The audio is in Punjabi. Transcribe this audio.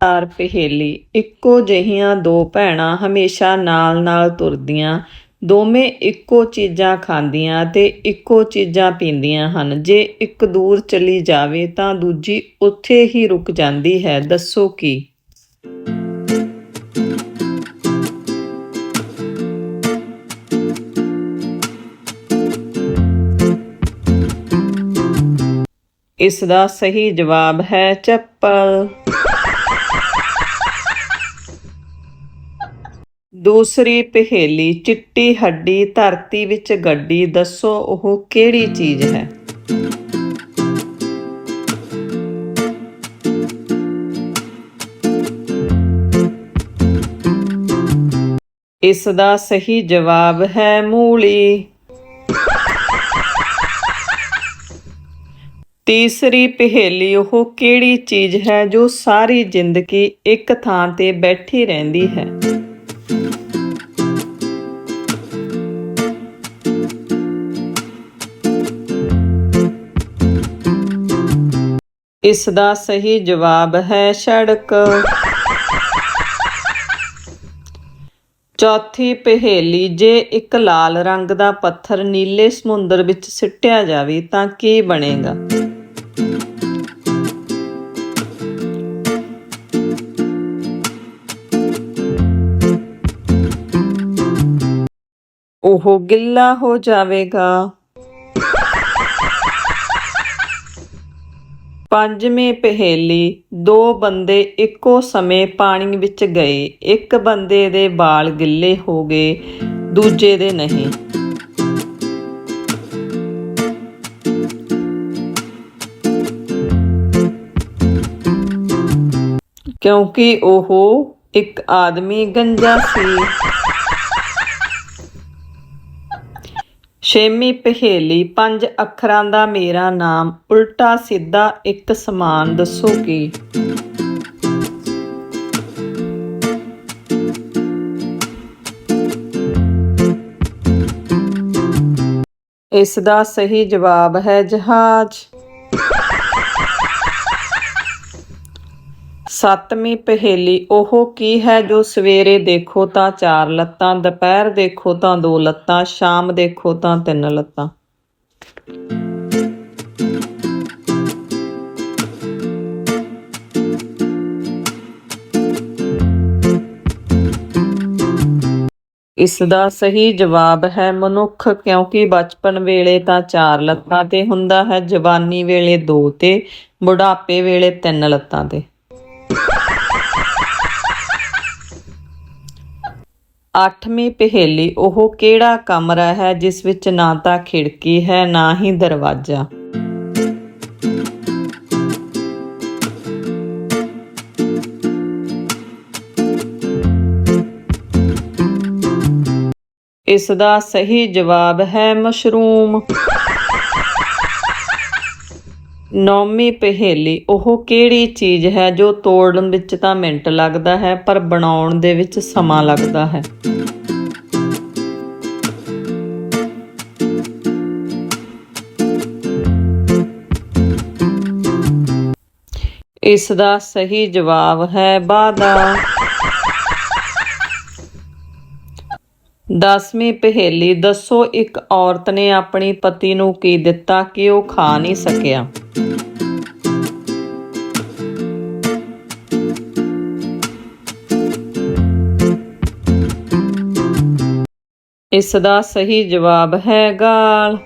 ਚਾਰ ਪਹੇਲੀ। ਇੱਕੋ ਜਿਹੀਆਂ ਦੋ ਭੈਣਾਂ ਹਮੇਸ਼ਾ ਨਾਲ-ਨਾਲ ਤੁਰਦੀਆਂ, ਦੋਵੇਂ ਇੱਕੋ ਚੀਜ਼ਾਂ ਖਾਂਦੀਆਂ ਤੇ ਇੱਕੋ ਚੀਜ਼ਾਂ ਪੀਂਦੀਆਂ ਹਨ। ਜੇ ਇੱਕ ਦੂਰ ਚਲੀ ਜਾਵੇ ਤਾਂ ਦੂਜੀ ਉੱਥੇ ਹੀ ਰੁਕ ਜਾਂਦੀ ਹੈ। ਦੱਸੋ ਕੀ? ਇਸ ਦਾ ਸਹੀ ਜਵਾਬ ਹੈ ਚੱਪਲ। ਦੂਸਰੀ ਪਹੇਲੀ, ਚਿੱਟੀ ਹੱਡੀ ਧਰਤੀ ਵਿੱਚ ਗੱਡੀ, ਦੱਸੋ ਉਹ ਕਿਹੜੀ ਚੀਜ਼ ਹੈ? ਇਸ ਦਾ ਸਹੀ ਜਵਾਬ ਹੈ ਮੂਲੀ। ਤੀਸਰੀ ਪਹੇਲੀ, ਉਹ ਕਿਹੜੀ ਚੀਜ਼ ਹੈ ਜੋ ਸਾਰੀ ਜ਼ਿੰਦਗੀ ਇੱਕ ਥਾਂ ਤੇ ਬੈਠੀ ਰਹਿੰਦੀ ਹੈ? ਇਸ ਦਾ ਸਹੀ ਜਵਾਬ ਹੈ ਸੜਕ। ਚੌਥੀ ਪਹੇਲੀ, ਜੇ ਇੱਕ ਲਾਲ ਰੰਗ ਦਾ ਪੱਥਰ ਨੀਲੇ ਸਮੁੰਦਰ ਵਿੱਚ ਸਿੱਟਿਆ ਜਾਵੇ ਤਾਂ ਕੀ ਬਣੇਗਾ? ਉਹ ਗਿੱਲਾ ਹੋ ਜਾਵੇਗਾ। ਪੰਜਵੀਂ ਪਹੇਲੀ, ਦੋ ਬੰਦੇ ਇੱਕੋ ਸਮੇਂ ਪਾਣੀ ਵਿੱਚ ਗਏ। ਇੱਕ ਬੰਦੇ ਦੇ ਵਾਲ ਗਿੱਲੇ ਹੋ ਗਏ, ਦੂਜੇ ਦੇ ਨਹੀਂ। ਕਿਉਂਕਿ ਉਹ ਇੱਕ ਆਦਮੀ ਗੰਜਾ ਸੀ। ਛੇਵੀਂ ਪਹੇਲੀ ਪੰਜ ਅੱਖਰਾਂ ਦਾ ਮੇਰਾ ਨਾਮ, ਉਲਟਾ ਸਿੱਧਾ ਇੱਕ ਸਮਾਨ ਦੱਸੋ ਕੀ? ਇਸ ਦਾ ਸਹੀ ਜਵਾਬ ਹੈ ਜਹਾਜ਼। ਸੱਤਵੀਂ ਪਹੇਲੀ, ਉਹ ਕੀ ਹੈ ਜੋ ਸਵੇਰੇ ਦੇਖੋ ਤਾਂ ਚਾਰ ਲੱਤਾਂ, ਦੁਪਹਿਰ ਦੇਖੋ ਤਾਂ ਦੋ ਲੱਤਾਂ, ਸ਼ਾਮ ਦੇਖੋ ਤਾਂ ਤਿੰਨ ਲੱਤਾਂ? ਇਸ ਦਾ ਸਹੀ ਜਵਾਬ ਹੈ ਮਨੁੱਖ, ਕਿਉਂਕਿ ਬਚਪਨ ਵੇਲੇ ਤਾਂ ਚਾਰ ਲੱਤਾਂ ਤੇ ਹੁੰਦਾ ਹੈ, ਜਵਾਨੀ ਵੇਲੇ ਦੋ ਤੇ, ਬੁਢਾਪੇ ਵੇਲੇ ਤਿੰਨ ਲੱਤਾਂ ਤੇ। ਅੱਠਵੀਂ ਪਹੇਲੀ, ਉਹ ਕਿਹੜਾ ਕਮਰਾ ਹੈ ਜਿਸ ਵਿੱਚ ਨਾ ਤਾਂ ਖਿੜਕੀ ਹੈ, ਨਾ ਹੀ ਦਰਵਾਜ਼ਾ? ਇਸ ਦਾ ਸਹੀ ਜਵਾਬ ਹੈ ਮਸ਼ਰੂਮ। ਨੌਵੀਂ ਪਹੇਲੀ, ਉਹ ਕਿਹੜੀ ਚੀਜ਼ ਹੈ ਜੋ ਤੋੜਨ ਵਿੱਚ ਤਾਂ ਮਿੰਟ ਲੱਗਦਾ ਹੈ, ਪਰ ਬਣਾਉਣ ਦੇ ਵਿੱਚ ਸਮਾਂ ਲੱਗਦਾ ਹੈ? ਇਸ ਦਾ ਸਹੀ ਜਵਾਬ ਹੈ ਵਾਦਾ। ਦਸਵੀਂ ਪਹੇਲੀ, ਦੱਸੋ ਇੱਕ ਔਰਤ ਨੇ ਆਪਣੀ ਪਤੀ ਨੂੰ ਕੀ ਦਿੱਤਾ ਕਿ ਉਹ ਖਾ ਨਹੀਂ ਸਕਿਆ? ਇਸ ਦਾ ਸਹੀ ਜਵਾਬ ਹੈ ਗਾਲ।